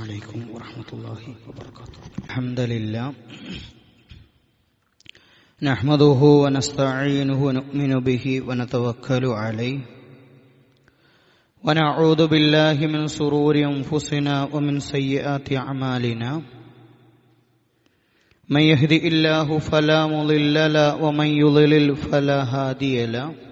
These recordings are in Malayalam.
عليكم ورحمة الله وبركاته. الحمد لله. نحمده ونستعينه ونؤمن به ونتوكل عليه. ونعوذ بالله من سرور أنفسنا ومن سيئات أعمالنا. من يهدي الله فلا مضل له ومن يضلل فلا هادي له.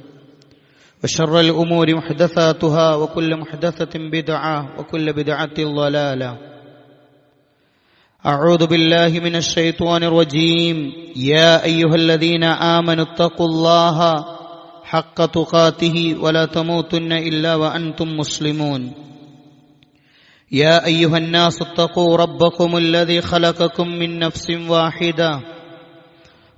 وشر الأمور محدثاتها وكل محدثة بدعة وكل بدعة ضلالة. أعوذ بالله من الشيطان الرجيم. يا أيها الذين آمنوا اتقوا الله حق تقاته ولا تموتن إلا وأنتم مسلمون. يا أيها الناس اتقوا ربكم الذي خلقكم من نفس واحدة.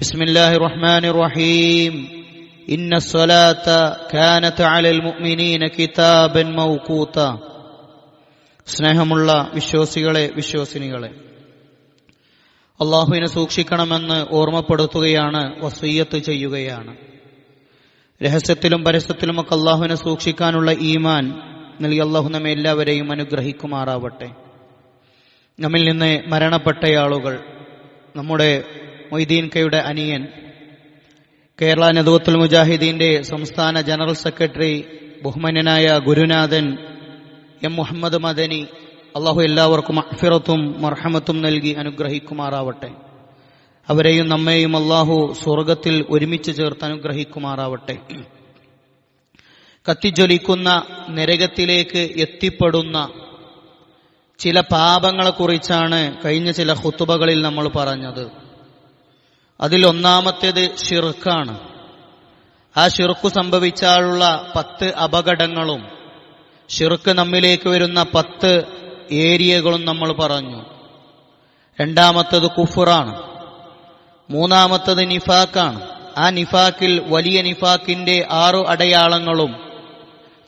بسم الله الرحمن الرحيم إن الصلاة كانت على المؤمنين كتابا موقوتا സ്നേഹമുള്ള വിശ്വാസികളെ വിശ്വാസിനികളെ അള്ളാഹുവിനെ സൂക്ഷിക്കണമെന്ന് ഓർമ്മപ്പെടുത്തുകയാണ് വസീയത്ത് ചെയ്യുകയാണ് രഹസ്യത്തിലും പരസ്യത്തിലുമൊക്കെ അള്ളാഹുവിനെ സൂക്ഷിക്കാനുള്ള ഈമാൻ നൽകി അള്ളാഹു നമ്മെ എല്ലാവരെയും അനുഗ്രഹിക്കുമാറാവട്ടെ നമ്മിൽ നിന്ന് മരണപ്പെട്ടയാളുകൾ നമ്മുടെ മൊയ്തീൻ കയുടെ അനിയൻ. കേരള നദുവത്തുൽ മുജാഹിദീന്റെ സംസ്ഥാന ജനറൽ സെക്രട്ടറി ബഹുമാന്യനായ ഗുരുനാഥൻ എം മുഹമ്മദ് മദനി അള്ളാഹു എല്ലാവർക്കും അഫിറത്തും മർഹമത്തും നൽകി അനുഗ്രഹിക്കുമാറാവട്ടെ. അവരെയും നമ്മെയും അള്ളാഹു സ്വർഗത്തിൽ ഒരുമിച്ച് ചേർത്ത് അനുഗ്രഹിക്കുമാറാവട്ടെ. കത്തിജ്വലിക്കുന്ന നരകത്തിലേക്ക് എത്തിപ്പെടുന്ന ചില പാപങ്ങളെക്കുറിച്ചാണ് കഴിഞ്ഞ ചില ഹുത്തുബകളിൽ നമ്മൾ പറഞ്ഞത്. അതിൽ ഒന്നാമത്തേത് ഷിർക്കാണ് ആ ഷിർക്ക് സംഭവിച്ചാലുള്ള പത്ത് അപകടങ്ങളും ഷിർക്ക് നമ്മിലേക്ക് വരുന്ന പത്ത് ഏരിയകളും നമ്മൾ പറഞ്ഞു. രണ്ടാമത്തത് കുഫറാണ്. മൂന്നാമത്തത് നിഫാക്കാണ് ആ നിഫാക്കിൽ വലിയ നിഫാക്കിന്റെ ആറു അടയാളങ്ങളും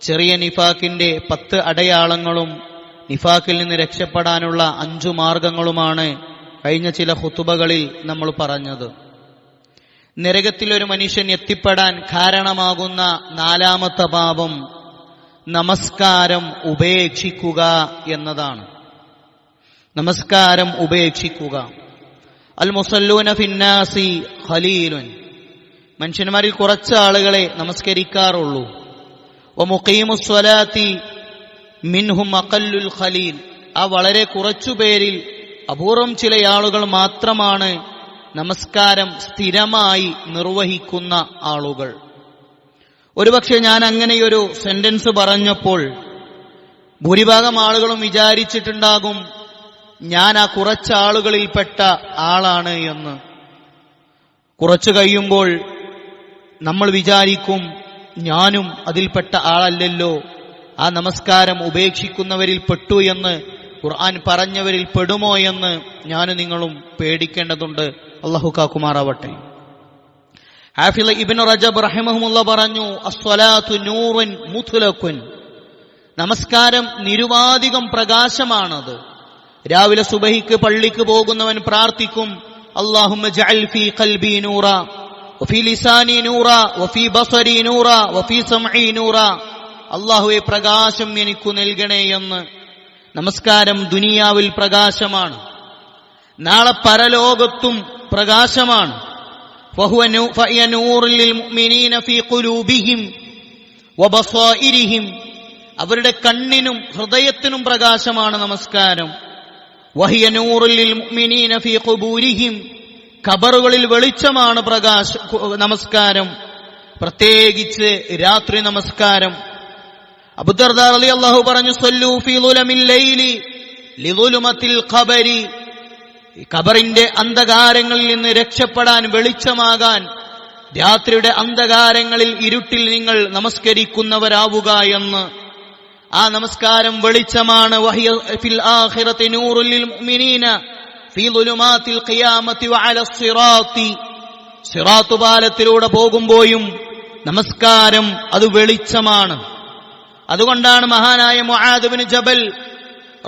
ചെറിയ നിഫാക്കിന്റെ പത്ത് അടയാളങ്ങളും നിഫാക്കിൽ നിന്ന് രക്ഷപ്പെടാനുള്ള അഞ്ചു മാർഗങ്ങളുമാണ് കഴിഞ്ഞ ചില ഹുത്തുബകളിൽ നമ്മൾ പറഞ്ഞത്. നരകത്തിലൊരു മനുഷ്യൻ എത്തിപ്പെടാൻ കാരണമാകുന്ന നാലാമത്തെ പാപം നമസ്കാരം ഉപേക്ഷിക്കുക എന്നതാണ്. നമസ്കാരം ഉപേക്ഷിക്കുക. അൽ മുസല്ലൂന ഫിന്നാസി ഖലീലുൻ. മനുഷ്യന്മാരിൽ കുറച്ച് ആളുകളെ നമസ്കരിക്കാറുള്ളൂ. ഒ മുഖീമുസ്വലാത്തി മിൻഹും അക്കല്ലുൽ ഖലീൽ. ആ വളരെ കുറച്ചു പേരിൽ അപൂർവം ചില ആളുകൾ മാത്രമാണ് നമസ്കാരം സ്ഥിരമായി നിർവഹിക്കുന്ന ആളുകൾ. ഒരുപക്ഷെ ഞാൻ അങ്ങനെയൊരു സെന്റൻസ് പറഞ്ഞപ്പോൾ ഭൂരിഭാഗം ആളുകളും വിചാരിച്ചിട്ടുണ്ടാകും ഞാൻ ആ കുറച്ച് ആളുകളിൽപ്പെട്ട ആളാണ് എന്ന്. കുറച്ചു കഴിയുമ്പോൾ നമ്മൾ വിചാരിക്കും ഞാനും അതിൽപ്പെട്ട ആളല്ലല്ലോ ആ നമസ്കാരം ഉപേക്ഷിക്കുന്നവരിൽ പെട്ടു എന്ന് ഖുർആൻ പറഞ്ഞവരിൽ പെടുമോ എന്ന് ഞാൻ നിങ്ങളും പേടിക്കേണ്ടതുണ്ട്. അള്ളാഹു കാക്കുമാറാവട്ടെ. ഹാഫിള ഇബിൻ റജബ് റഹിമഹുമുള്ള പറഞ്ഞു അസ്വലാത്തു നൂറുൻ മുത്തുലക്കുൻ നമസ്കാരം നിരുവാധികം പ്രകാശമാണത്. രാവിലെ സുബഹിക്ക് പള്ളിക്ക് പോകുന്നവൻ പ്രാർത്ഥിക്കും അള്ളാഹുമ്മ ജഅൽ ഫീ നൂറ വഫീ ലിസാനി നൂറ വഫീ ബസരി നൂറ വഫീ സമഈ നൂറ അള്ളാഹുവെ പ്രകാശം എനിക്കു നൽകണേ എന്ന് നമസ്കാരം ദുനിയാവിൽ പ്രകാശമാണ്. നാളെ പരലോകത്തും പ്രകാശമാണ്. അവരുടെ കണ്ണിനും ഹൃദയത്തിനും പ്രകാശമാണ് നമസ്കാരം. ഖബറുകളിൽ വെളിച്ചമാണ് പ്രകാശ നമസ്കാരം. പ്രത്യേകിച്ച് രാത്രി നമസ്കാരം. അബുദർദാർ പറഞ്ഞു സല്ലു ലൈലി ഖബരി. അന്ധകാരങ്ങളിൽ നിന്ന് രക്ഷപ്പെടാൻ വെളിച്ചമാകാൻ രാത്രിയുടെ അന്ധകാരങ്ങളിൽ ഇരുട്ടിൽ നിങ്ങൾ നമസ്കരിക്കുന്നവരാവുക എന്ന്. ആ നമസ്കാരം വെളിച്ചമാണ്. സിറാത്തുപാലത്തിലൂടെ പോകുമ്പോഴും നമസ്കാരം അത് വെളിച്ചമാണ്. അതുകൊണ്ടാണ് മഹാനായ മുആദ് ബിൻ ജബൽ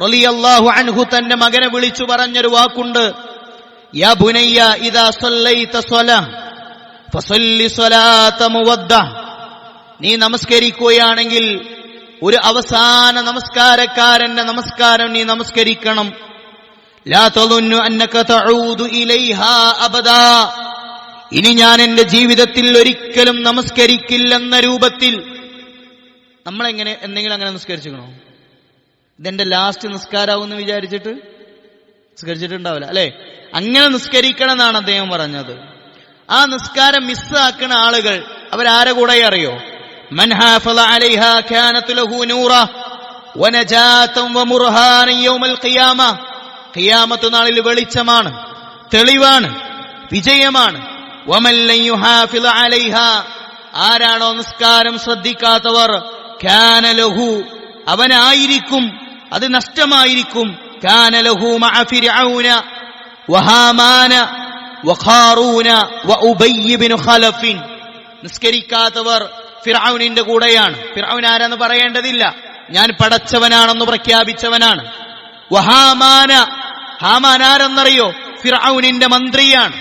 റളിയല്ലാഹു അൻഹു തന്റെ മകനെ വിളിച്ചു പറഞ്ഞൊരു വാക്കുണ്ട്. യാ ബുനയ്യ ഇദാ സല്ലൈത സ്വലാത മുവദ്ദ. നീ നമസ്കരിക്കുകയാണെങ്കിൽ ഒരു അവസാന നമസ്കാരക്കാരന്റെ നമസ്കാരം നീ നമസ്കരിക്കണം. ലാ തളുന്നു അന്നക തഊദു ഇലൈഹാ അബദാ. ഇനി ഞാൻ എന്റെ ജീവിതത്തിൽ ഒരിക്കലും നമസ്കരിക്കില്ലെന്ന രൂപത്തിൽ നമ്മളെങ്ങനെ എന്തെങ്കിലും അങ്ങനെ നിസ്കരിച്ചിക്കണോ ഇതെന്റെ ലാസ്റ്റ് നിസ്കാരാവെന്ന് വിചാരിച്ചിട്ട് നിസ്കരിച്ചിട്ടുണ്ടാവില്ല അല്ലെ? അങ്ങനെ നിസ്കരിക്കണം എന്നാണ് അദ്ദേഹം പറഞ്ഞത്. ആ നിസ്കാരം മിസ്സാക്കുന്ന ആളുകൾ അവരാരെ കൂടെ അറിയോ? ഖിയാമത്ത് നാളിൽ വെളിച്ചമാണ് തെളിവാണ് വിജയമാണ്. ആരാണോ നിസ്കാരം ശ്രദ്ധിക്കാത്തവർ കാന ലഹു അവനായിരിക്കും അത് നഷ്ടമായിരിക്കും. കാനലഹു ലഹു മഅ ഫിർഔന വഹാമാന വഖാറൂന വഉബയ്യ് ബിൻ ഖലഫിൻ. നിസ്കരിക്കാത്തവർ ഫിർഔനിന്റെ കൂടെയാണ്. ഫിർഔൻ ആരാന്ന് പറയേണ്ടതില്ല. ഞാൻ പടച്ചവനാണെന്ന് പ്രഖ്യാപിച്ചവനാണ്. വഹാമാന ഹാമാൻ ആരെന്നറിയോ? ഫിർഔനിന്റെ മന്ത്രിയാണ്.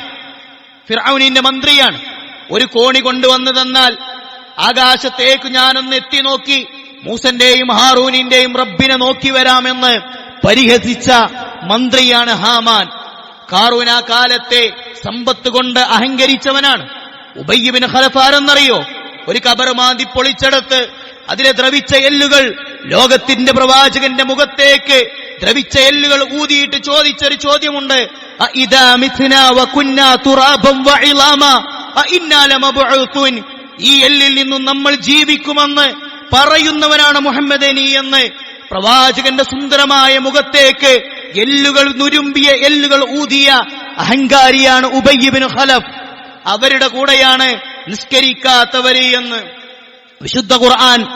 ഫിർഔനിന്റെ മന്ത്രിയാണ്. ഒരു കോണി കൊണ്ടുവന്നു തന്നാൽ ആകാശത്തേക്ക് ഞാനൊന്ന് എത്തി നോക്കി മൂസന്റെയും ഹാറൂനിന്റെയും റബ്ബിനെ നോക്കി വരാമെന്ന് പരിഹസിച്ച മന്ത്രിയാണ് ഹാമാൻ. കാറൂൻ ആ കാലത്തെ സമ്പത്ത് കൊണ്ട് അഹങ്കരിച്ചവനാണ്. ഉബയ്യബിന് ഹലഫാരെന്നറിയോ ഒരു കബർ മാന്തി പൊളിച്ചെടുത്ത് അതിലെ ദ്രവിച്ച എല്ലുകൾ ലോകത്തിന്റെ പ്രവാചകന്റെ മുഖത്തേക്ക് ദ്രവിച്ച എല്ലുകൾ ഊതിയിട്ട് ചോദിച്ചൊരു ചോദ്യമുണ്ട്. ഇതാ മിഥുന വ കുന്ന തുറാബം വ അഇന്നാ ലമബ്ഉസൂൻ ഈ എല്ലിൽ നിന്നും നമ്മൾ ജീവിക്കുമെന്ന് പറയുന്നവനാണ് മുഹമ്മദ് നീ എന്ന് പ്രവാചകന്റെ സുന്ദരമായ മുഖത്തേക്ക് എല്ലുകൾ നുരുമ്പിയ എല്ലുകൾ ഊതിയ അഹങ്കാരിയാണ് ഉബയ്യബിന് ഖലഫ്. അവരുടെ കൂടെയാണ് നിസ്കരിക്കാത്തവര് എന്ന്. വിശുദ്ധ ഖുർആൻ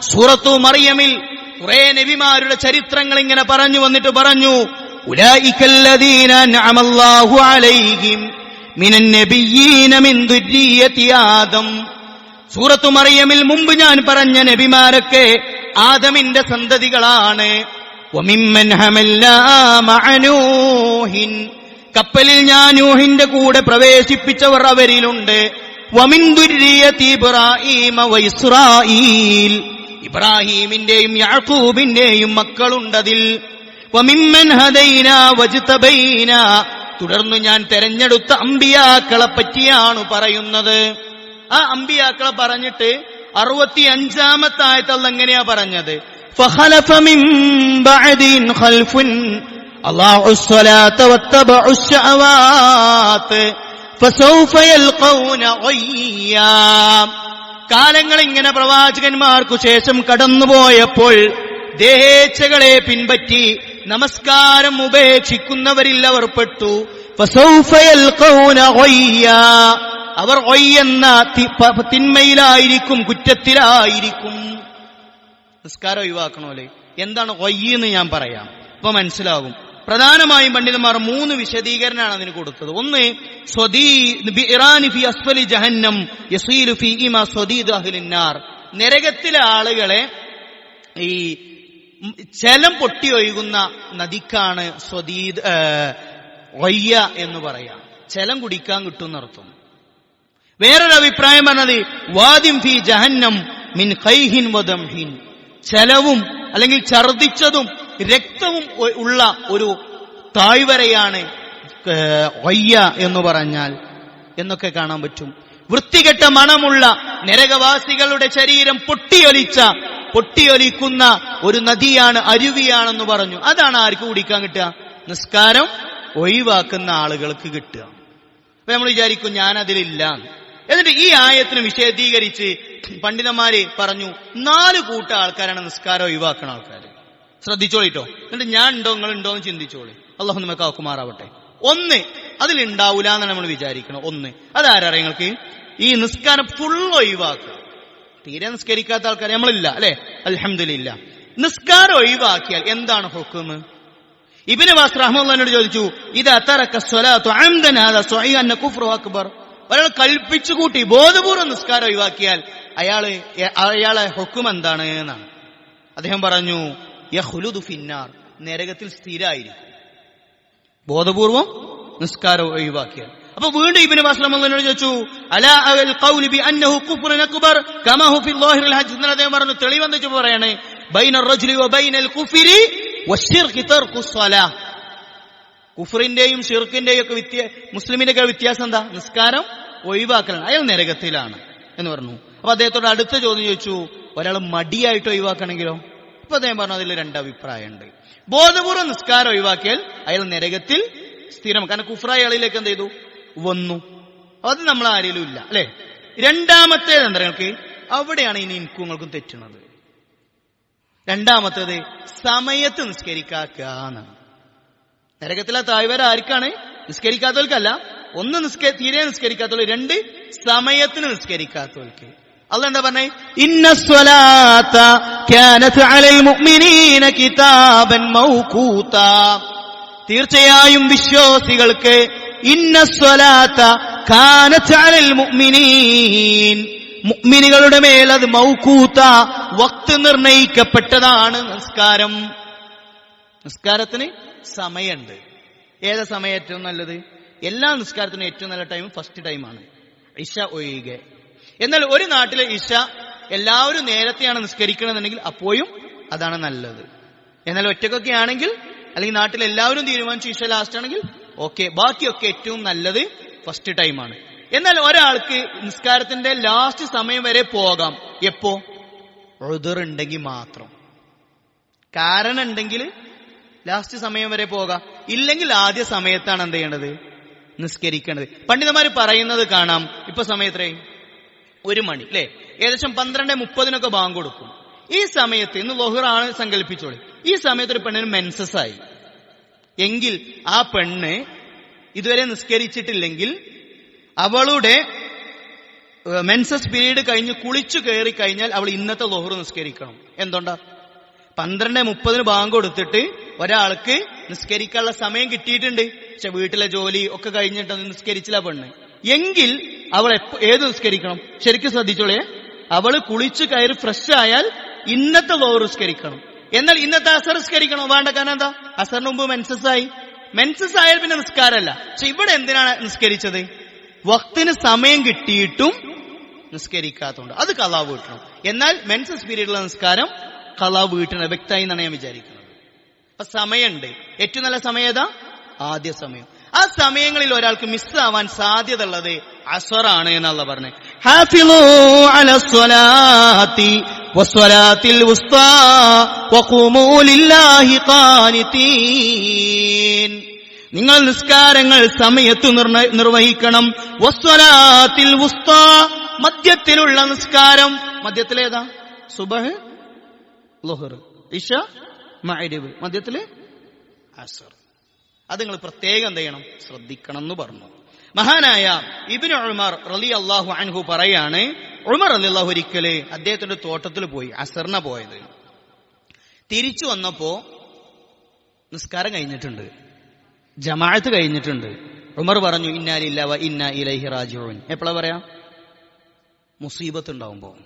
സൂറത്തു മറിയമിൽ കുറെ നബിമാരുടെ ചരിത്രങ്ങൾ ഇങ്ങനെ പറഞ്ഞു വന്നിട്ട് പറഞ്ഞു അൻഅമല്ലാഹു അലൈഹിം മിനൻ നബിയീന മിൻ ആദം. സൂറത്തു മറിയമിൽ മുമ്പ് ഞാൻ പറഞ്ഞ നബിമാരൊക്കെ ആദമിന്റെ സന്തതികളാണ്. കപ്പലിൽ ഞാൻ നൂഹിന്റെ കൂടെ പ്രവേശിപ്പിച്ചവർ അവരിലുണ്ട്. ഇബ്രാഹീമിന്റെയും യാക്കൂബിന്റെയും മക്കളുണ്ടതിൽ. തുടർന്ന് ഞാൻ തെരഞ്ഞെടുത്ത അമ്പിയാക്കളെ പറ്റിയാണ് പറയുന്നത്. ആ അമ്പിയാക്കളെ പറഞ്ഞിട്ട് അറുപത്തി അഞ്ചാമത്തെ എങ്ങനെയാ പറഞ്ഞത്? കാലങ്ങൾ ഇങ്ങനെ പ്രവാചകന്മാർക്കു ശേഷം കടന്നുപോയപ്പോൾ ദേഹേച്ഛകളെ പിൻപറ്റി നമസ്കാരം ഉപേക്ഷിക്കുന്നവരിൽ അവർ പെട്ടു. അവർ ഒയ്യെന്ന തിന്മയിലായിരിക്കും കുറ്റത്തിലായിരിക്കും. നിസ്കാരം ഒഴിവാക്കണോലെ എന്താണ് എന്ന് ഞാൻ പറയാം. ഇപ്പൊ മനസ്സിലാകും പ്രധാനമായും പണ്ഡിതന്മാർ മൂന്ന് വിശദീകരണമാണ് അതിന് കൊടുത്തത്. ഒന്ന് ജഹന്നം നരകത്തിലെ ആളുകളെ ഈ ചെലം പൊട്ടി ഒഴുകുന്ന നദിക്കാണ് സ്വദീദ് ഒയ്യ എന്ന് പറയാം. ജലം കുടിക്കാൻ കിട്ടും എന്നർത്ഥം. വേറൊരു അഭിപ്രായം പറഞ്ഞത് വാദിം ഫി ജഹന്നം മിൻ കൈഹിൻ വദംഹിൻ ചെലവും അല്ലെങ്കിൽ ഛർദിച്ചതും രക്തവും ഉള്ള ഒരു താഴ്വരയാണ് ഒയ്യ എന്ന് പറഞ്ഞാൽ എന്നൊക്കെ കാണാൻ പറ്റും. വൃത്തികെട്ട മണമുള്ള നരകവാസികളുടെ ശരീരം പൊട്ടിയൊലിച്ച പൊട്ടിയൊലിക്കുന്ന ഒരു നദിയാണ് അരുവിയാണെന്ന് പറഞ്ഞു. അതാണ് ആർക്ക് കുടിക്കാൻ കിട്ടുക. നിസ്കാരം ഒഴിവാക്കുന്ന ആളുകൾക്ക് കിട്ടുക. അപ്പൊ നമ്മൾ വിചാരിക്കും ഞാൻ അതിലില്ല എന്നിട്ട് ഈ ആയത്തിന് വിശദീകരിച്ച് പണ്ഡിതന്മാര് പറഞ്ഞു നാല് കൂട്ട ആൾക്കാരാണ് നിസ്കാരം ഒഴിവാക്കുന്ന ആൾക്കാർ ശ്രദ്ധിച്ചോളിട്ടോ എന്നിട്ട് ഞാൻ ഉണ്ടോ നിങ്ങൾ ഉണ്ടോ എന്ന് ചിന്തിച്ചോളി. അള്ളാഹു നമുക്ക് ആക്കുമാറാവട്ടെ ഒന്ന് അതിലുണ്ടാവൂല എന്നാണ് നമ്മൾ വിചാരിക്കണം ഒന്ന് അതാരാ നിങ്ങൾക്ക്? ഈ നിസ്കാരം ഫുൾ ഒഴിവാക്കുക. തീരെ നിസ്കരിക്കാത്ത ആൾക്കാർ നമ്മളില്ല അല്ലെ? അലഹമില്ല നിസ്കാരം ഒഴിവാക്കിയാൽ എന്താണ് ഹുക്കുമ് ഇബിന് വാസ് ചോദിച്ചു ഇത് അത്തറക്ക സ്വലാത്തു അക്ബർ. ഒരാൾ കൽപ്പിച്ചു കൂട്ടി ബോധപൂർവം നിസ്കാരം ഒഴിവാക്കിയാൽ അയാൾ അയാളെ ഹൊക്കും എന്താണ് എന്നാണ്. അദ്ദേഹം പറഞ്ഞു യഹുലുദു ഫിന്നാർ നരകത്തിൽ സ്ഥിരായിരിക്കും. ബോധപൂർവം നിസ്കാരം ഒഴിവാക്കിയാൽ. അപ്പൊ വീണ്ടും ഇബിന് വാസ്ലമോട് ചോദിച്ചു അദ്ദേഹം പറഞ്ഞു തെളിവെന്ന് പറയണേ? ബൈനൽ കുഫരി കുഫറിന്റെയും ഷിർക്കിന്റെയും ഒക്കെ വ്യത്യ മുസ്ലിമിന്റെ ഒക്കെ വ്യത്യാസം എന്താ? നിസ്കാരം ഒഴിവാക്കലാണ്. അയാൾ നരകത്തിലാണ് എന്ന് പറഞ്ഞു. അപ്പൊ അദ്ദേഹത്തോട് അടുത്ത ചോദ്യം ചോദിച്ചു ഒരാൾ മടിയായിട്ട് ഒഴിവാക്കണമെങ്കിലോ? അപ്പൊ അദ്ദേഹം പറഞ്ഞു അതിൽ രണ്ടഭിപ്രായമുണ്ട് ബോധപൂർവം നിസ്കാരം ഒഴിവാക്കിയാൽ അയാൾ നരകത്തിൽ സ്ഥിരം കാരണം കുഫ്രായ അയാളിലേക്ക് എന്ത് ചെയ്തു? വന്നു. അത് നമ്മൾ ആരെങ്കിലും ഇല്ല അല്ലെ? രണ്ടാമത്തേത് എന്താ നിങ്ങൾക്ക്? അവിടെയാണ് ഇനി എനിക്കും നിങ്ങൾക്കും തെറ്റുന്നത്. രണ്ടാമത്തേത് സമയത്ത് നിസ്കരിക്കാക്കുക എന്നാണ്. നരകത്തിലെ താഴ്വര ആർക്കാണ് നിസ്കരിക്കാത്തവർക്കല്ല ഒന്ന് നിസ്ക തീരെ നിസ്കരിക്കാത്തവർ രണ്ട് സമയത്തിന് നിസ്കരിക്കാത്തവർക്ക്. അല്ല എന്താ പറഞ്ഞേ? ഇന്ന സ്വലാത്ത കിതാബൻ മൗകൂത്ത തീർച്ചയായും വിശ്വാസികൾക്ക് ഇന്ന സ്വലാത്ത മുഅ്മിനുകളുടെ മേൽ അത് മൗക്കൂത്ത വക്ത് നിർണയിക്കപ്പെട്ടതാണ് നിസ്കാരം. നിസ്കാരത്തിന് സമയമുണ്ട്. ഏതാ സമയം ഏറ്റവും നല്ലത്? എല്ലാ നിസ്കാരത്തിനും ഏറ്റവും നല്ല ടൈം ഫസ്റ്റ് ടൈമാണ് ഇഷ ഒഴികെ. എന്നാൽ ഒരു നാട്ടിലെ ഇഷ എല്ലാവരും നേരത്തെയാണ് നിസ്കരിക്കണമെന്നുണ്ടെങ്കിൽ അപ്പോഴും അതാണ് നല്ലത്. എന്നാൽ ഒറ്റക്കൊക്കെ ആണെങ്കിൽ അല്ലെങ്കിൽ നാട്ടിൽ എല്ലാവരും തീരുമാനിച്ചു ഇഷ ലാസ്റ്റ് ആണെങ്കിൽ ഓക്കെ ബാക്കിയൊക്കെ ഏറ്റവും നല്ലത് ഫസ്റ്റ് ടൈമാണ് എന്നാൽ ഒരാൾക്ക് നിസ്കാരത്തിന്റെ ലാസ്റ്റ് സമയം വരെ പോകാം. എപ്പോ? ഉണ്ടെങ്കിൽ മാത്രം. കാരണം ഉണ്ടെങ്കിൽ ലാസ്റ്റ് സമയം വരെ പോകാം ഇല്ലെങ്കിൽ ആദ്യ സമയത്താണ് എന്ത് ചെയ്യേണ്ടത്? നിസ്കരിക്കേണ്ടത്. പണ്ഡിതന്മാർ പറയുന്നത് കാണാം. ഇപ്പൊ സമയത്രേ ഒരു മണി അല്ലെ ഏകദേശം പന്ത്രണ്ട് മുപ്പതിനൊക്കെ ബാങ്ക് കൊടുക്കും. ഈ സമയത്ത് ഇന്ന് ലൊഹറാണ് സങ്കല്പിച്ചോളി. ഈ സമയത്ത് ഒരു പെണ്ണിന് മെൻസസ് ആയി. എങ്കിൽ ആ പെണ്ണ് ഇതുവരെ നിസ്കരിച്ചിട്ടില്ലെങ്കിൽ അവളുടെ മെൻസസ് പീരീഡ് കഴിഞ്ഞ് കുളിച്ചു കയറി കഴിഞ്ഞാൽ അവൾ ഇന്നത്തെ ലൊഹർ നിസ്കരിക്കണം. എന്തുകൊണ്ടാ? പന്ത്രണ്ട് മുപ്പതിന് ബാങ്ക് കൊടുത്തിട്ട് ഒരാൾക്ക് നിസ്കരിക്കാനുള്ള സമയം കിട്ടിയിട്ടുണ്ട്. പക്ഷെ വീട്ടിലെ ജോലി ഒക്കെ കഴിഞ്ഞിട്ട് നിസ്കരിച്ചില്ല പെണ്ണ്. എങ്കിൽ അവൾ ഏത് നിസ്കരിക്കണം? ശരിക്കും ശ്രദ്ധിച്ചോളേ. അവൾ കുളിച്ചു കയറി ഫ്രഷ് ആയാൽ ഇന്നത്തെ ലോർ നിസ്കരിക്കണം. എന്നാൽ ഇന്നത്തെ അസർ നിസ്കരിക്കണോ? വേണ്ട കാരണം എന്താ? അസറിന് മുമ്പ് മെൻസസ് ആയി. മെൻസസ് ആയാൽ പിന്നെ നിസ്കാരമല്ല. പക്ഷെ ഇവിടെ എന്തിനാണ് നിസ്കരിച്ചത്? വക്തിന് സമയം കിട്ടിയിട്ടും നിസ്കരിക്കാത്തതുകൊണ്ട് അത് കലാവ് വീട്ടണം എന്നാൽ മെൻസസ് പീരീഡിലെ നിസ്കാരം കലാവ് വീട്ടണം വ്യക്തമായി എന്നാണ് ഞാൻ വിചാരിക്കുന്നത്. അപ്പൊ സമയമുണ്ട്. ഏറ്റവും നല്ല സമയം ഏതാ? ആദ്യ സമയം. ആ സമയങ്ങളിൽ ഒരാൾക്ക് മിസ് ആവാൻ സാധ്യത ഉള്ളത് അസ്വറാണ് എന്നുള്ള പറഞ്ഞത് ഖാനിതീൻ. നിങ്ങൾ നിസ്കാരങ്ങൾ സമയത്ത് നിർവഹിക്കണം. വസ്വലാത്തിൽ ഉസ്താ നിസ്കാരം. മധ്യത്തിലേതാ? സുബഹ് ലുഹർ ഇഷ മഅരിബ് മദ്യത്തിൽ അസർ. അത് നിങ്ങൾ പ്രത്യേകം എന്ത് ചെയ്യണം? ശ്രദ്ധിക്കണം എന്ന് പറഞ്ഞു. മഹാനായ ഇബിന് ഉമർ റലി അള്ളാഹു അൻഹു പറയാണ് ഉമർ അലി അള്ളാഹു ഒരിക്കൽ അദ്ദേഹത്തിന്റെ തോട്ടത്തിൽ പോയി അസറിന പോയത്. തിരിച്ചു വന്നപ്പോ നിസ്കാരം കഴിഞ്ഞിട്ടുണ്ട്. ജമാഅത്ത് കഴിഞ്ഞിട്ടുണ്ട്. ഉമർ പറഞ്ഞു ഇന്നാലില്ല വ ഇന്ന ഇലൈഹി റാജിഊൻ. എപ്പോഴാ പറയാ? മുസീബത്ത് ഉണ്ടാവുമ്പോ.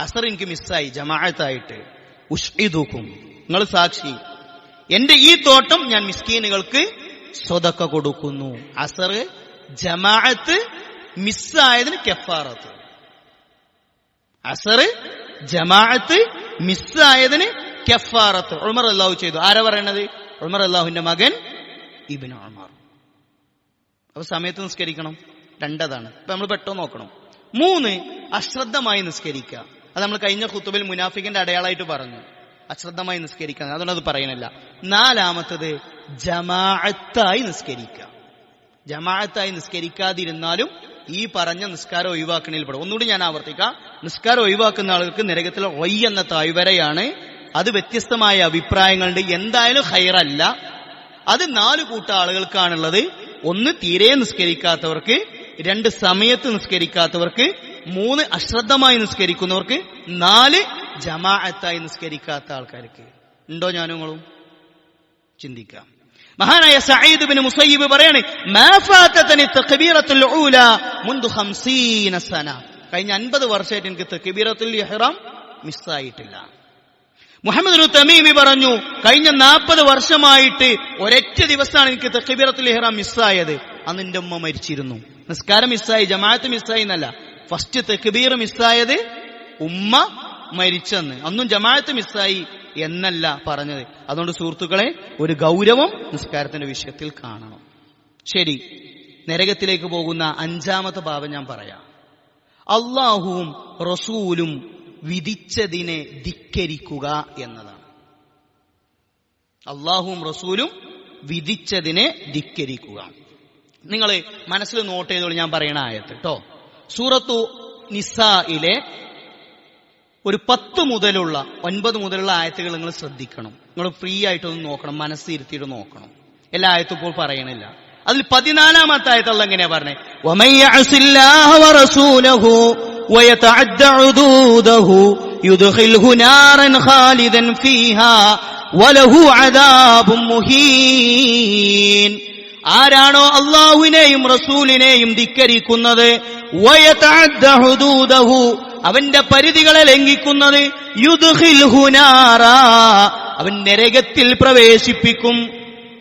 അസ്ർ എനിക്ക് മിസ്സായി ജമാഅത്തായിട്ട്. ഉഷ്ഇദുക്കും. നിങ്ങൾ സാക്ഷി. എന്റെ ഈ തോട്ടം ഞാൻ മിസ്കീനുകൾക്ക് സ്വതക്ക കൊടുക്കുന്നു. അസർ ജമാഅത്ത് മിസ്സായതിന് കെഫാറത്ത്. അസർ ജമാഅത്ത് മിസ്സായതിന് കെഫാറത്ത്. ഉൾമർ അള്ളാഹു ചെയ്തു. ആരാ പറയണത്? ഉൾമർ അള്ളാഹുവിന്റെ മകൻ ഇബിൻ ഉമർ. അപ്പൊ സമയത്ത് നിസ്കരിക്കണം. രണ്ടതാണ്. ഇപ്പൊ നമ്മൾ പെട്ടെന്ന് നോക്കണം. മൂന്ന് അശ്രദ്ധമായി നിസ്കരിക്കുക. അത് നമ്മൾ കഴിഞ്ഞ ഖുത്തുബിൽ മുനാഫിക്കിന്റെ അടയാളമായിട്ട് പറഞ്ഞു. അശ്രദ്ധമായി നിസ്കരിക്കുക അതുകൊണ്ട് അത് പറയണില്ല നാലാമത്തത് ജമാഅത്തായി നിസ്കരിക്കുക. ജമാഅത്തായി നിസ്കരിക്കാതിരുന്നാലും ഈ പറഞ്ഞ നിസ്കാരം ഒഴിവാക്കണിൽ പെടും. ഒന്നുകൂടി ഞാൻ ആവർത്തിക്കാം. നിസ്കാരം ഒഴിവാക്കുന്ന ആളുകൾക്ക് നരകത്തിലെ ഒയ് എന്ന താഴ്വരയാണ് അത് വ്യത്യസ്തമായ അഭിപ്രായങ്ങളുണ്ട്. എന്തായാലും ഹൈറല്ല. അത് നാല് കൂട്ട ആളുകൾക്കാണുള്ളത്. ഒന്ന് തീരെ നിസ്കരിക്കാത്തവർക്ക് രണ്ട് സമയത്ത് നിസ്കരിക്കാത്തവർക്ക് മൂന്ന് അശ്രദ്ധമായി നിസ്കരിക്കുന്നവർക്ക് നാല് ജമാഅത്തായി നിസ്കരിക്കാത്ത ആൾക്കാർക്ക്. ഉണ്ടോ ഞാനും നിങ്ങളും? ചിന്തിക്കാം. മഹാനായ സഈദ് ബിൻ മുസയ്യിബ് പറയാണ് മാ തക്ബീറത്തുൽ ഊല മുൻദു 50 സന. കഴിഞ്ഞ 50 വർഷമായിട്ട് എനിക്ക് തക്ബീറത്തുൽ ഇഹ്റാം മിസ്സായിട്ടില്ല. മുഹമ്മദ് തമീമി പറഞ്ഞു കഴിഞ്ഞ 40 വർഷമായിട്ട് ഒരൊറ്റ ദിവസമാണ് എനിക്ക് തക്ബീറത്തുൽ ഇഹ്റാം മിസ്സായത്. അന്ന് എന്റെ ഉമ്മ മരിച്ചിരുന്നു. നിസ്കാരം മിസ്സായി ജമാഅത്ത് മിസ്സായി എന്നല്ല. ഫസ്റ്റ് തക്ബീർ മിസ്സായത് ഉമ്മ മരിച്ചെന്ന്. അന്നും ജമാഅത്ത് മിസ്സായി എന്നല്ല പറഞ്ഞത്. അതുകൊണ്ട് സുഹൃത്തുക്കളെ ഒരു ഗൗരവം നിസ്കാരത്തിന്റെ വിഷയത്തിൽ കാണണം. ശരി നരകത്തിലേക്ക് പോകുന്ന അഞ്ചാമത്തെ ഭാവം ഞാൻ പറയാം. അള്ളാഹുവും റസൂലും വിധിച്ചതിനെ ധിക്കരിക്കുക എന്നതാണ്. അള്ളാഹുവും റസൂലും വിധിച്ചതിനെ ധിക്കരിക്കുക. നിങ്ങൾ മനസ്സിൽ നോട്ട് ചെയ്തോളൂ ഞാൻ പറയണ ആയത്ത് കേട്ടോ സൂറത്തു നിസായിലെ ഒരു പത്ത് മുതലുള്ള ഒൻപത് മുതലുള്ള ആയത്തുകൾ നിങ്ങൾ ശ്രദ്ധിക്കണം. നിങ്ങൾ ഫ്രീ ആയിട്ടൊന്ന് നോക്കണം മനസ്സിരുത്തിയിട്ട് നോക്കണം. എല്ലാ ആയത്തും ഇപ്പോൾ പറയണില്ല. അതിൽ പതിനാലാമത്തെ ആയത്തുള്ള എങ്ങനെയാ പറഞ്ഞേ? ആരാണോ അള്ളാഹുവിനെയും റസൂലിനെയും ധിക്കരിക്കുന്നത്? അവന്റെ പരിധികളെ ലംഘിക്കുന്നത് അവൻ നരകത്തിൽ പ്രവേശിപ്പിക്കും.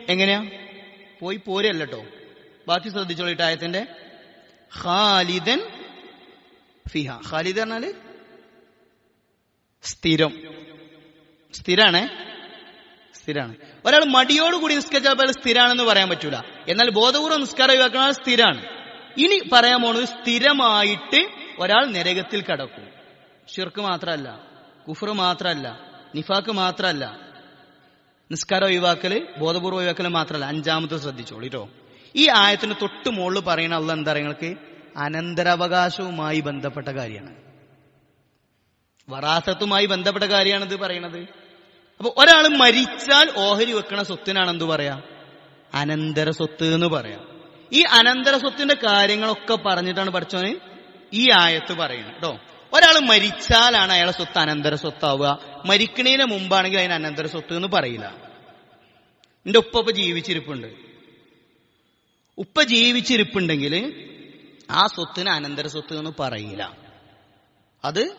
എങ്ങനെയാ? പോയി പോരല്ലോ ബാക്കി ശ്രദ്ധിച്ചോളിട്ടായത്തിന്റെ ഖാലിദൻ ഫിഹ. ഖാലിദ് പറഞ്ഞാൽ സ്ഥിരം. സ്ഥിരാണേ. സ്ഥിരാണ് ഒരാൾ മടിയോടുകൂടി നിസ്കരിച്ചാൽ അയാൾ സ്ഥിരാണെന്ന് പറയാൻ പറ്റൂല. എന്നാൽ ബോധപൂർവം നിസ്കാരം ഒഴിവാക്കണ സ്ഥിരമാണ്. ഇനി പറയാൻ പോണത് സ്ഥിരമായിട്ട് ഒരാൾ നരകത്തിൽ കടക്കും. ഷിർക്ക് മാത്രമല്ല കുഫർ മാത്രമല്ല നിഫാക്ക് മാത്രമല്ല നിസ്കാരം ഒഴിവാക്കൽ ബോധപൂർവം ഒഴിവാക്കൽ മാത്രമല്ല അഞ്ചാമത് ശ്രദ്ധിച്ചോളൂ കേട്ടോ. ഈ ആയത്തിന് തൊട്ട് മുകളിൽ പറയുന്ന അള്ള എന്താ നിങ്ങൾക്ക്? അനന്തരാവകാശവുമായി ബന്ധപ്പെട്ട കാര്യമാണ്. വറാസത്തുമായി ബന്ധപ്പെട്ട കാര്യമാണ് ഇത് പറയണത് അപ്പൊ ഒരാൾ മരിച്ചാൽ ഓഹരി വെക്കണ സ്വത്തിനാണ് എന്തു പറയാ? അനന്തര സ്വത്ത് എന്ന് പറയാം. ഈ അനന്തര സ്വത്തിന്റെ കാര്യങ്ങളൊക്കെ പറഞ്ഞിട്ടാണ് പഠിച്ചോന് ഈ ആയത്ത് പറയുന്നത് കേട്ടോ ഒരാൾ മരിച്ചാലാണ് അയാളെ സ്വത്ത് അനന്തര സ്വത്താവുക. മരിക്കണേന് മുമ്പാണെങ്കിൽ അതിന് അനന്തര സ്വത്ത് എന്ന് പറയില്ല. എന്റെ ഉപ്പ ഇപ്പൊ ജീവിച്ചിരിപ്പുണ്ട്. ഉപ്പ ജീവിച്ചിരിപ്പുണ്ടെങ്കിൽ ആ സ്വത്തിന് അനന്തര സ്വത്ത് എന്ന് പറയില്ല. അത്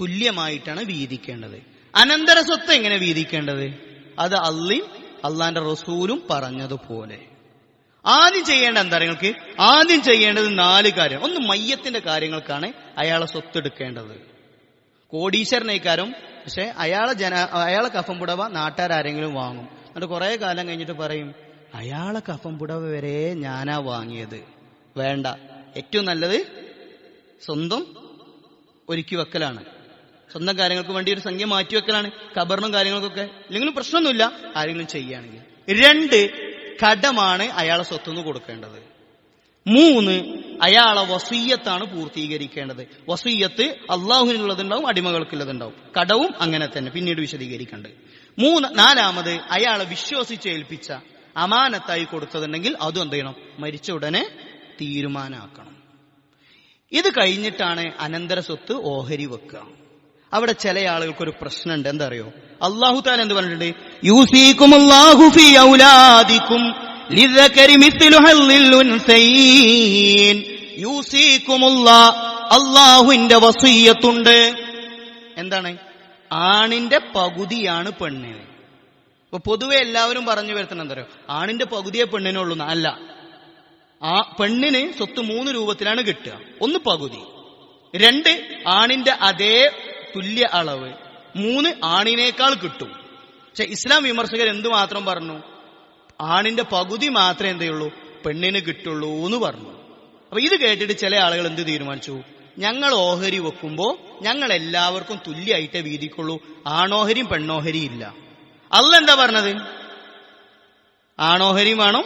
തുല്യമായിട്ടാണ് വീതിക്കേണ്ടത്. അനന്തര സ്വത്ത് എങ്ങനെ വീതിക്കേണ്ടത്? അത് അള്ളിയും അള്ളാന്റെ റസൂലും പറഞ്ഞതുപോലെ. ആദ്യം ചെയ്യേണ്ട എന്താ നിങ്ങൾക്ക്? ആദ്യം ചെയ്യേണ്ടത് നാല് കാര്യം. ഒന്ന് മയ്യത്തിന്റെ കാര്യങ്ങൾക്കാണ് അയാളെ സ്വത്ത് എടുക്കേണ്ടത്. കോടീശ്വരനേക്കാരും പക്ഷെ അയാളെ ജന അയാളെ കഫം പുടവ നാട്ടുകാരെങ്കിലും വാങ്ങും. എന്നിട്ട് കുറെ കാലം കഴിഞ്ഞിട്ട് പറയും അയാളെ കഫം പുടവ വരെ ഞാനാ വാങ്ങിയത്. വേണ്ട. ഏറ്റവും നല്ലത് സ്വന്തം ഒരുക്കി വെക്കലാണ്. സ്വന്തം കാര്യങ്ങൾക്ക് വേണ്ടി ഒരു സംഖ്യ മാറ്റി വെക്കലാണ് കബറിനും കാര്യങ്ങൾക്കൊക്കെ. ഇല്ലെങ്കിലും പ്രശ്നമൊന്നുമില്ല ആരെങ്കിലും ചെയ്യുകയാണെങ്കിൽ. രണ്ട് കടമാണ് അയാളെ സ്വത്തുനിന്ന് കൊടുക്കേണ്ടത്. മൂന്ന് അയാളെ വസീയത്താണ് പൂർത്തീകരിക്കേണ്ടത്. വസീയത്ത് അള്ളാഹുവിനുള്ളതുണ്ടാവും അടിമകൾക്കുള്ളതുണ്ടാവും. കടവും അങ്ങനെ തന്നെ പിന്നീട് വിശദീകരിക്കേണ്ടത് മൂന്ന് നാലാമത് അയാളെ വിശ്വസിച്ച് ഏൽപ്പിച്ച അമാനത്തായി കൊടുത്തതുണ്ടെങ്കിൽ അതും എന്ത് ചെയ്യണം? മരിച്ച ഉടനെ തീരുമാനമാക്കണം ഇത് കഴിഞ്ഞിട്ടാണ് അനന്തര സ്വത്ത് ഓഹരി വെക്കുക. അവിടെ ചില ആളുകൾക്ക് ഒരു പ്രശ്നമുണ്ട്. എന്താ അറിയോ അള്ളാഹു താൻ എന്ത് പറഞ്ഞിട്ടുണ്ട്? ഔലാദിക്കും അള്ളാഹുവിന്റെ വസീയത്തുണ്ട്. എന്താണ്? ആണിന്റെ പകുതിയാണ് പെണ്ണിന്. ഇപ്പൊ പൊതുവെ എല്ലാവരും പറഞ്ഞു വരുത്തണം എന്താ ആണിന്റെ പകുതിയെ പെണ്ണിനുള്ളൂ അല്ല. ആ പെണ്ണിന് സ്വത്ത് മൂന്ന് രൂപത്തിലാണ് കിട്ടുക. ഒന്ന് പകുതി. രണ്ട് ആണിന്റെ അതേ തുല്യ അളവ്. മൂന്ന് ആണിനേക്കാൾ കിട്ടും. പക്ഷെ ഇസ്ലാം വിമർശകർ എന്തു മാത്രം പറഞ്ഞു? ആണിന്റെ പകുതി മാത്രമേ എന്തെയുള്ളൂ പെണ്ണിന് കിട്ടുള്ളൂ എന്ന് പറഞ്ഞു. അപ്പൊ ഇത് കേട്ടിട്ട് ചില ആളുകൾ എന്ത് തീരുമാനിച്ചു? ഞങ്ങൾ ഓഹരി വെക്കുമ്പോൾ ഞങ്ങൾ എല്ലാവർക്കും തുല്യമായിട്ടേ വീതിക്കുള്ളൂ. ആണോഹരിയും പെണ്ണോഹരിയും ഇല്ല. അല്ല എന്താ പറഞ്ഞത്? ആണോഹരിയും വേണം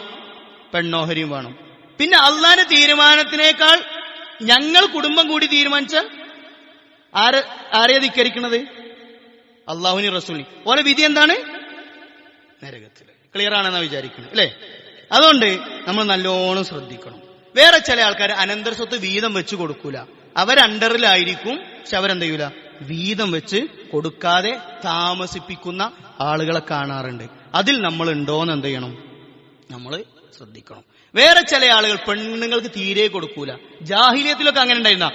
പെണ്ണോഹരിയും വേണം. പിന്നെ അള്ളാന്റെ തീരുമാനത്തിനേക്കാൾ ഞങ്ങൾ കുടുംബം കൂടി തീരുമാനിച്ചാൽ ആര് ആരെയാ ധിക്കരിക്കണത്? അള്ളാഹുനി റസൂലി ഓലെ വിധി എന്താണ്? നരകത്തിൽ. ക്ലിയർ ആണെന്നാ വിചാരിക്കുന്നത് അല്ലേ? അതുകൊണ്ട് നമ്മൾ നല്ലോണം ശ്രദ്ധിക്കണം. വേറെ ചില ആൾക്കാർ അനന്തര സ്വത്ത് വീതം വെച്ച് കൊടുക്കൂല. അവരണ്ടറിലായിരിക്കും പക്ഷെ അവരെന്ത് ചെയ്യൂല? വീതം വെച്ച് കൊടുക്കാതെ താമസിപ്പിക്കുന്ന ആളുകളെ കാണാറുണ്ട്. അതിൽ നമ്മൾ ഉണ്ടോന്ന് എന്ത് ചെയ്യണം? നമ്മൾ ശ്രദ്ധിക്കണം. വേറെ ചില ആളുകൾ പെണ്ണുങ്ങൾക്ക് തീരെ കൊടുക്കൂല. ജാഹിലിയത്തിലൊക്കെ അങ്ങനെ ഉണ്ടായിരുന്ന.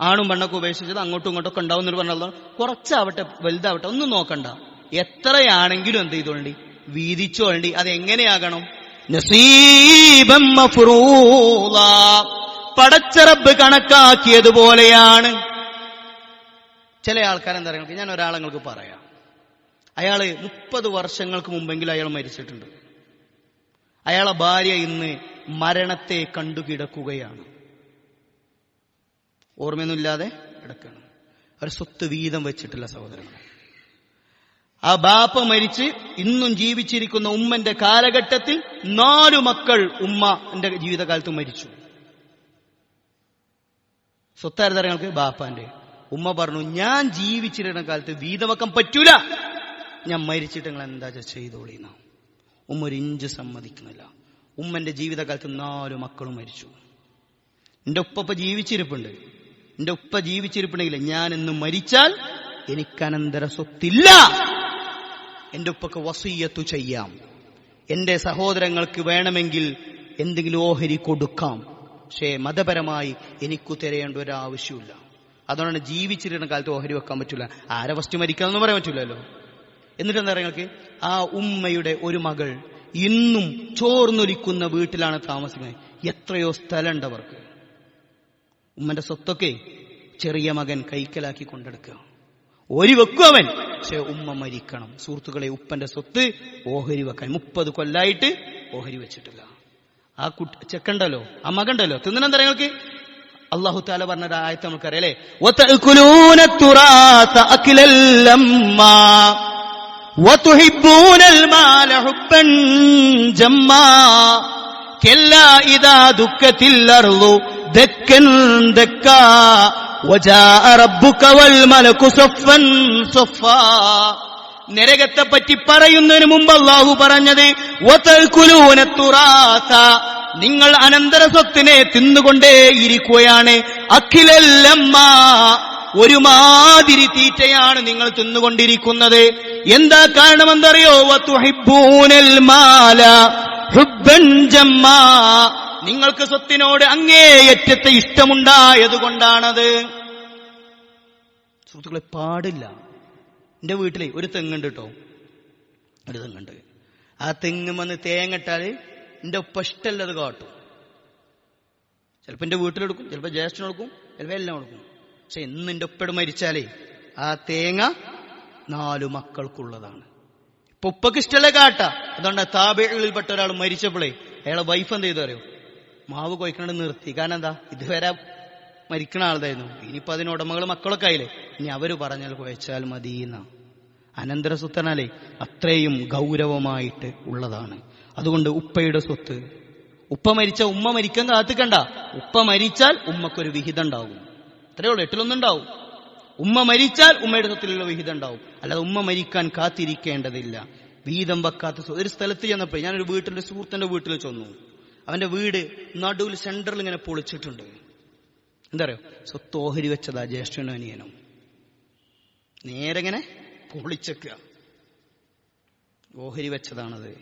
ആണും പെണ്ണൊക്കെ ഉപേക്ഷിച്ചത് അങ്ങോട്ടും ഇങ്ങോട്ടൊക്കെ ഒക്കെ ഉണ്ടാവുന്ന പറഞ്ഞതാണ് കുറച്ചാവട്ടെ വലുതാവട്ടെ ഒന്നും നോക്കണ്ട. എത്രയാണെങ്കിലും എന്ത് ചെയ്തോണ്ടി വീതിച്ചോണ്ടി അതെങ്ങനെയാകണം? നസീബം. പടച്ചറബ് കണക്കാക്കിയതുപോലെയാണ്. ചില ആൾക്കാർ എന്താ പറയുക ഞാൻ ഒരാളങ്ങൾക്ക് പറയാം. അയാൾ മുപ്പത് വർഷങ്ങൾക്ക് മുമ്പെങ്കിലും അയാൾ മരിച്ചിട്ടുണ്ട്. അയാളെ ഭാര്യ ഇന്ന് മരണത്തെ കണ്ടുകിടക്കുകയാണ്. ഓർമ്മയൊന്നുമില്ലാതെ കിടക്കണം ഒരു സ്വത്ത് വീതം വെച്ചിട്ടില്ല സഹോദരങ്ങൾ ആ ബാപ്പ മരിച്ച് ഇന്നും ജീവിച്ചിരിക്കുന്ന ഉമ്മന്റെ കാലഘട്ടത്തിൽ നാലു മക്കൾ ഉമ്മ എന്റെ ജീവിതകാലത്ത് മരിച്ചു. സ്വത്തായിരുന്നു ഞങ്ങൾക്ക് ബാപ്പാന്റെ. ഉമ്മ പറഞ്ഞു ഞാൻ ജീവിച്ചിരുന്ന കാലത്ത് വീതമക്കം പറ്റൂല. ഞാൻ മരിച്ചിട്ട് നിങ്ങൾ എന്താ ചെയ്തോളിന്ന ഉമ്മ ഒരു ഇഞ്ച് സമ്മതിക്കുന്നില്ല. ഉമ്മന്റെ ജീവിതകാലത്ത് നാലു മക്കളും മരിച്ചു. എന്റെ ഉപ്പ ജീവിച്ചിരിപ്പുണ്ട്. എന്റെ ഉപ്പ ജീവിച്ചിരിപ്പുണ്ടെങ്കിൽ ഞാൻ ഇന്ന് മരിച്ചാൽ എനിക്ക് അനന്തര സ്വത്തില്ല. എന്റെ ഉപ്പക്ക് വസീയത്തു ചെയ്യാം. എന്റെ സഹോദരങ്ങൾക്ക് വേണമെങ്കിൽ എന്തെങ്കിലും ഓഹരി കൊടുക്കാം. പക്ഷേ മതപരമായി എനിക്കു തിരയേണ്ട ഒരു ആവശ്യമില്ല. അതുകൊണ്ടാണ് ജീവിച്ചിരുന്ന കാലത്ത് ഓഹരി വെക്കാൻ പറ്റില്ല. ആരെ ഫസ്റ്റ് മരിക്കാമെന്ന് പറയാൻ പറ്റില്ലല്ലോ. എന്നിട്ട് എന്താ നിങ്ങൾക്ക്? ആ ഉമ്മയുടെ ഒരു മകൾ ഇന്നും ചോർന്നൊലിക്കുന്ന വീട്ടിലാണ് താമസിക്കുന്നത്. എത്രയോ സ്ഥലമുണ്ട് അവർക്ക്. ഉമ്മന്റെ സ്വത്തൊക്കെ ചെറിയ മകൻ കൈക്കലാക്കി കൊണ്ടെടുക്കുക. ഓരി വെക്കും അവൻ പക്ഷെ ഉമ്മ മരിക്കണം സുഹൃത്തുക്കളെ ഉപ്പന്റെ സ്വത്ത് ഓഹരി വെക്കാൻ മുപ്പത് കൊല്ലായിട്ട് ഓഹരി വെച്ചിട്ടില്ല ആ കുട്ടി ചെക്കണ്ടല്ലോ ആ മകണ്ടല്ലോ തിന്നണെന്താ നിങ്ങൾക്ക് അള്ളാഹു താല പറഞ്ഞ ഒരു ആയത്ത് നമുക്കറിയാം അല്ലേ وَتَأْكُلُونَ التُّرَاثَ أَكْلًا لَمًّا وَتُحِبُّونَ الْمَالَ حُبًّا جَمًّا كَلَّا إِذَا دُكَّتِ الْأَرْضُ دَكًّا دَكًّا നരകത്തെ പറ്റി പറയുന്നതിന് മുമ്പ് അള്ളാഹു പറഞ്ഞത് നിങ്ങൾ അനന്തര സ്വത്തിനെ തിന്നുകൊണ്ടേ ഇരിക്കുകയാണ് അഖിലല്ലമ്മ. ഒരുമാതിരി തീറ്റയാണ് നിങ്ങൾ തിന്നുകൊണ്ടിരിക്കുന്നത്. എന്താ കാരണം ജമ്മാ. നിങ്ങൾക്ക് സ്വത്തിനോട് അങ്ങേയറ്റത്തെ ഇഷ്ടമുണ്ടായതുകൊണ്ടാണത്. സുഹൃത്തുക്കളെ പാടില്ല. എന്റെ വീട്ടിലെ ഒരു തെങ്ങുണ്ട് കേട്ടോ. ഒരു തെങ്ങുണ്ട്. ആ തെങ്ങ് വന്ന് തേങ്ങട്ടാൽ എന്റെ ഉപ്പ ഇഷ്ടമല്ലത് കാട്ടും. ചിലപ്പോ എന്റെ വീട്ടിലെടുക്കും ചിലപ്പോ ജ്യേഷ്ഠനെടുക്കും ചിലപ്പോ എല്ലാം കൊടുക്കും. പക്ഷെ ഇന്ന് എന്റെ ഉപ്പയുടെ മരിച്ചാലേ ആ തേങ്ങ നാലു മക്കൾക്കുള്ളതാണ്. ഇപ്പൊ ഉപ്പക്ക് ഇഷ്ടമല്ലേ കാട്ട. അതുകൊണ്ട് താപകളിൽപ്പെട്ട ഒരാൾ മരിച്ചപ്പോഴേ അയാളെ വൈഫ് എന്ത് ചെയ്തു അറിയോ? മാവ് കൊയ്ക്കണത് നിർത്തി. കാരണം എന്താ? ഇതുവരെ മരിക്കണ ആളതായിരുന്നു ഇനിയിപ്പോ അതിന് ഉടമകൾ മക്കളൊക്കെ ആയില്ലേ? ഇനി അവർ പറഞ്ഞാൽ കുഴച്ചാൽ മതിയെന്ന അനന്തര സ്വത്തനാലേ അത്രയും ഗൗരവമായിട്ട് ഉള്ളതാണ്. അതുകൊണ്ട് ഉപ്പയുടെ സ്വത്ത്. ഉപ്പ മരിച്ച ഉമ്മ മരിക്കാൻ കാത്തിക്കണ്ട. ഉപ്പ മരിച്ചാൽ ഉമ്മക്കൊരു വിഹിതം ഉണ്ടാവും അത്രയേ ഉള്ളൂ. എട്ടിലൊന്നും ഉണ്ടാവും ഉമ്മ മരിച്ചാൽ ഉമ്മയുടെ സ്വത്തിലുള്ള വിഹിതം ഉണ്ടാവും അല്ലാതെ ഉമ്മ മരിക്കാൻ കാത്തിരിക്കേണ്ടതില്ല. വീതം വെക്കാത്ത ഒരു സ്ഥലത്ത് ചെന്നപ്പോ ഞാനൊരു വീട്ടിലെ സുഹൃത്തിന്റെ വീട്ടിൽ ചെന്നു. അവന്റെ വീട് നടുവിൽ സെന്ററിൽ ഇങ്ങനെ പൊളിച്ചിട്ടുണ്ട്. എന്താ പറയുക സ്വത്ത് ഓഹരി വെച്ചതാ ജ്യേഷ്ഠനും അനിയനും. നേരെ ഇങ്ങനെ പൊളിച്ചെക്കുക. ഓഹരി വെച്ചതാണത്.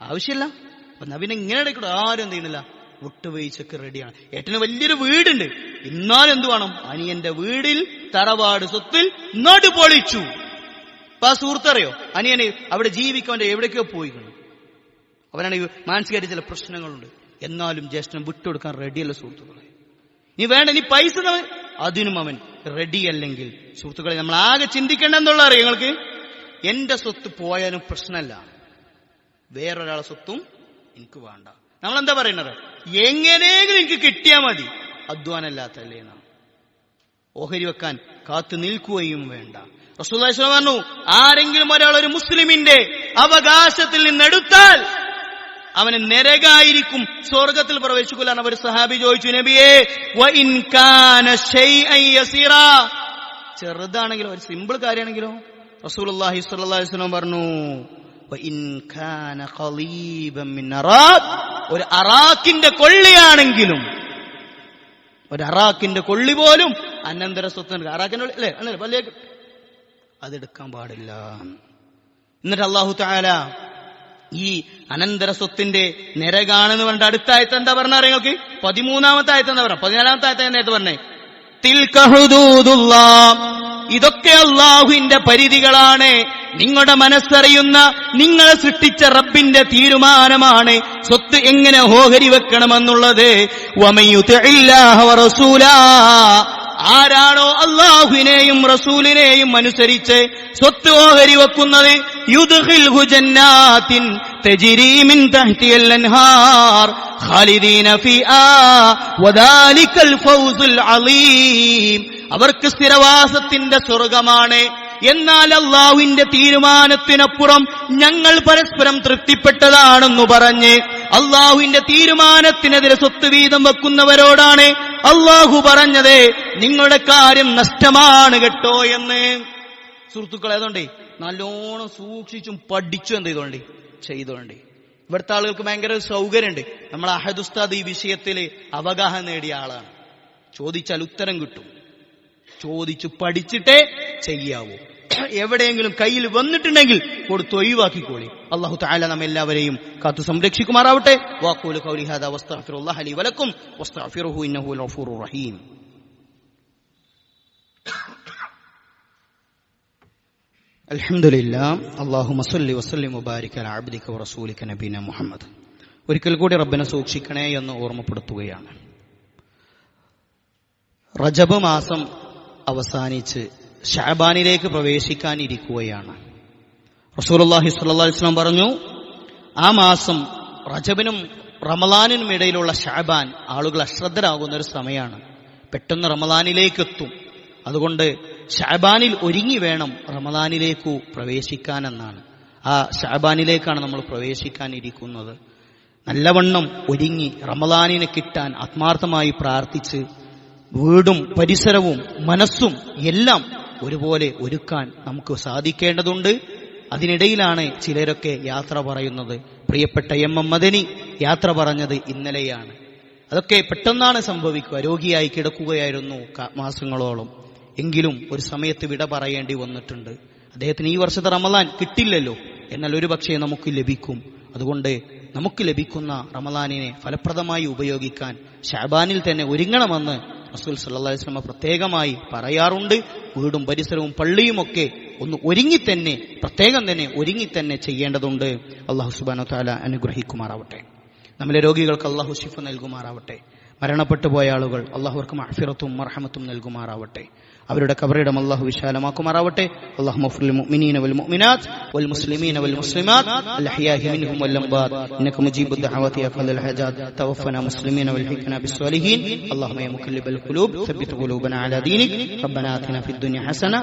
ആവശ്യമില്ല. നവീന ഇങ്ങനെ ഇടയ്ക്കൂടെ ആരും എന്ത് ചെയ്യണില്ല. വിട്ടുവീഴ്ചക്ക് റെഡിയാണ് ഏട്ടന് വലിയൊരു വീടുണ്ട്. എന്നാലും എന്ത് വേണം? അനിയന്റെ വീടിൽ തറവാട് സ്വത്തിൽ നടു പൊളിച്ചു. അപ്പൊ ആ സുഹൃത്തറിയോ അനിയന് അവിടെ ജീവിക്കാൻ എവിടേക്കോ പോയിക്കണം അവനാണെങ്കിൽ മാനസികമായിട്ട് ചില പ്രശ്നങ്ങളുണ്ട്. എന്നാലും ജ്യേഷ്ഠൻ വിട്ടുകൊടുക്കാൻ റെഡിയല്ല സുഹൃത്തുക്കളെ. നീ വേണ്ട നീ പൈസ അതിനും അവൻ റെഡി അല്ലെങ്കിൽ സുഹൃത്തുക്കളെ നമ്മൾ ആകെ ചിന്തിക്കേണ്ട എന്നുള്ള അറിയാം നിങ്ങൾക്ക്? എന്റെ സ്വത്ത് പോയാലും പ്രശ്നമല്ല. വേറൊരാളെ സ്വത്തും എനിക്ക് വേണ്ട. നമ്മൾ എന്താ പറയണത് എങ്ങനെയെങ്കിലും എനിക്ക് കിട്ടിയാൽ മതി. അധ്വാനല്ലാത്തല്ലേ നാം. ഓഹരി വെക്കാൻ കാത്തു നിൽക്കുകയും വേണ്ട. വസല്ലം പറഞ്ഞു ആരെങ്കിലും ഒരാൾ ഒരു മുസ്ലിമിന്റെ അവകാശത്തിൽ നിന്നെടുത്താൽ അവന് നരകായിരിക്കും. സ്വർഗത്തിൽ പ്രവേശിക്കൂലാണ് അവർ സഹാബി ചോദിച്ചു നബിയെ ചെറുതാണെങ്കിലോ ഒരു സിമ്പിൾ കാര്യമാണെങ്കിലോ? അലൈഹി വസല്ലം പറഞ്ഞു ഒരു അറാക്കിന്റെ കൊള്ളിയാണെങ്കിലും ഒരു അറാക്കിന്റെ കൊള്ളി പോലും അനന്തര സ്വത്ത് കൊള്ളി അല്ലേ? അല്ലേ അതെടുക്കാൻ പാടില്ല. എന്നിട്ട് അള്ളാഹു താല ഈ അനന്തര സ്വത്തിന്റെ നിരകാണെന്ന് പറഞ്ഞിട്ട് അടുത്ത ആയത്ത് എന്താ പറഞ്ഞ നിങ്ങൾക്ക്? പതിമൂന്നാമത്തെ ആയത്ത് എന്താ പറഞ്ഞ? പതിനാലാമത്തെ ആയത്ത് നേരത്തെ പറഞ്ഞേ? തിൽക ഹുദൂദുല്ലാ. ഇതൊക്കെ അള്ളാഹുവിന്റെ പരിധികളാണ്. നിങ്ങളുടെ മനസ്സറിയുന്ന നിങ്ങളെ സൃഷ്ടിച്ച റബ്ബിന്റെ തീരുമാനമാണ് സ്വത്ത് എങ്ങനെ ഓഹരി വെക്കണമെന്നുള്ളത്. ആരാണോ അള്ളാഹുവിനെയും റസൂലിനെയും അനുസരിച്ച് സ്വത്ത് ഓഹരി വെക്കുന്നത്? അൻഹാർ. ഖാലിദീന വദാലിക്കൽ ഫൗസുൽ അലീം. അവർക്ക് സ്ഥിരവാസത്തിന്റെ സ്വർഗമാണ് എന്നാൽ അള്ളാഹുവിന്റെ തീരുമാനത്തിനപ്പുറം ഞങ്ങൾ പരസ്പരം തൃപ്തിപ്പെട്ടതാണെന്നു പറഞ്ഞ് അള്ളാഹുവിന്റെ തീരുമാനത്തിനെതിരെ സ്വത്ത് വീതം വെക്കുന്നവരോടാണ് അള്ളാഹു പറഞ്ഞത് നിങ്ങളുടെ കാര്യം നഷ്ടമാണ് കേട്ടോ എന്ന്. സുഹൃത്തുക്കളെ അതുകൊണ്ടേ നല്ലോണം സൂക്ഷിച്ചും പഠിച്ചും എന്ത് ചെയ്തോണ്ടേ? ചെയ്തോണ്ടേ. ഇവിടുത്തെ ആളുകൾക്ക് ഭയങ്കര സൗകര്യമുണ്ട്. നമ്മൾ അഹദുസ്താദ് ഈ വിഷയത്തിൽ അവഗാഹം നേടിയ ആളാണ്. ചോദിച്ചാൽ ഉത്തരം കിട്ടും. ചോദിച്ചു പഠിച്ചിട്ടേ ചെയ്യാവൂ. എവിടെയെങ്കിലും കയ്യിൽ വന്നിട്ടുണ്ടെങ്കിൽ കൊടുത്ത് ഒഴിവാക്കിക്കോളി. അള്ളാഹു താല നമ്മ എല്ലാവരെയും കാത്തു സംരക്ഷിക്കുമാറാവട്ടെ. വാക്കൂൽ കൗലി ഹാദാ വസ്തഗ്ഫിറുല്ലാഹ ലി വലക്കും. ഇന്നഹുൽ റഹീം. ഒരിക്കൽ കൂടി റബ്ബിനെ സൂക്ഷിക്കണേ എന്ന് ഓർമ്മപ്പെടുത്തുകയാണ്. റജബ് മാസം അവസാനിച്ച് ഷാബാനിലേക്ക് പ്രവേശിക്കാനിരിക്കുകയാണ്. റസൂലുള്ളാഹി സ്വല്ലല്ലാഹി അലൈഹി വസല്ലം പറഞ്ഞു ആ മാസം റജബിനും റമലാനിനും ഇടയിലുള്ള ഷാബാൻ ആളുകൾ അശ്രദ്ധരാകുന്ന ഒരു സമയമാണ്. പെട്ടെന്ന് റമലാനിലേക്ക് എത്തും. അതുകൊണ്ട് ഷാബാനിൽ ഒരുങ്ങി വേണം റമലാനിലേക്കു പ്രവേശിക്കാനെന്നാണ്. ആ ഷാബാനിലേക്കാണ് നമ്മൾ പ്രവേശിക്കാനിരിക്കുന്നത്. നല്ലവണ്ണം ഒരുങ്ങി റമലാനിനെ കിട്ടാൻ ആത്മാർത്ഥമായി പ്രാർത്ഥിച്ച് വീടും പരിസരവും മനസ്സും എല്ലാം ഒരുപോലെ ഒരുക്കാൻ നമുക്ക് സാധിക്കേണ്ടതുണ്ട്. അതിനിടയിലാണ് ചിലരൊക്കെ യാത്ര പറയുന്നത്. പ്രിയപ്പെട്ട എം എം മദനി യാത്ര പറഞ്ഞത് ഇന്നലെയാണ്. അതൊക്കെ പെട്ടെന്നാണ് സംഭവിക്കുക. രോഗിയായി കിടക്കുകയായിരുന്നു മാസങ്ങളോളം. എങ്കിലും ഒരു സമയത്ത് വിട പറയേണ്ടി വന്നിട്ടുണ്ട്. അദ്ദേഹത്തിന് ഈ വർഷത്തെ റമദാൻ കിട്ടില്ലല്ലോ. എന്നാൽ ഒരു പക്ഷേ നമുക്ക് ലഭിക്കും. അതുകൊണ്ട് നമുക്ക് ലഭിക്കുന്ന റമദാനിനെ ഫലപ്രദമായി ഉപയോഗിക്കാൻ ഷാബാനിൽ തന്നെ ഒരുങ്ങണമെന്ന് റസൂൽ സല്ലാ വസല്ലം പ്രത്യേകമായി പറയാറുണ്ട്. വീടും പരിസരവും പള്ളിയുമൊക്കെ ഒന്ന് ഒരുങ്ങി തന്നെ പ്രത്യേകം തന്നെ ഒരുങ്ങി തന്നെ ചെയ്യേണ്ടതുണ്ട്. അള്ളാഹു സുബാനോ താല അനുഗ്രഹിക്കുമാറാവട്ടെ. നമ്മളെ രോഗികൾക്ക് അള്ളാഹു ശിഫ നൽകുമാറാവട്ടെ. മരണപ്പെട്ടു പോയ ആളുകൾ അള്ളാഹുർക്കും മഹഫിറത്തും മർഹമത്തും നൽകുമാറാവട്ടെ. അവരുടെ കബറിടം അള്ളാഹു വിശാലമാക്കുമാറാവട്ടെ അള്ളാഹു മഫ്റുൽ മുഅ്മിനീന വൽ മുഅ്മിനാത്ത് വൽ മുസ്ലിമീന വൽ മുസ്ലിമാത്ത് الأحياء منهم والأموات إنك مجيب الدعوات يا قاضي الحاجات توفنا مسلمين والحقنا بالصالحين اللهم يا مقلب القلوب ثبت قلوبنا على دينك ربنا آتنا في الدنيا حسنة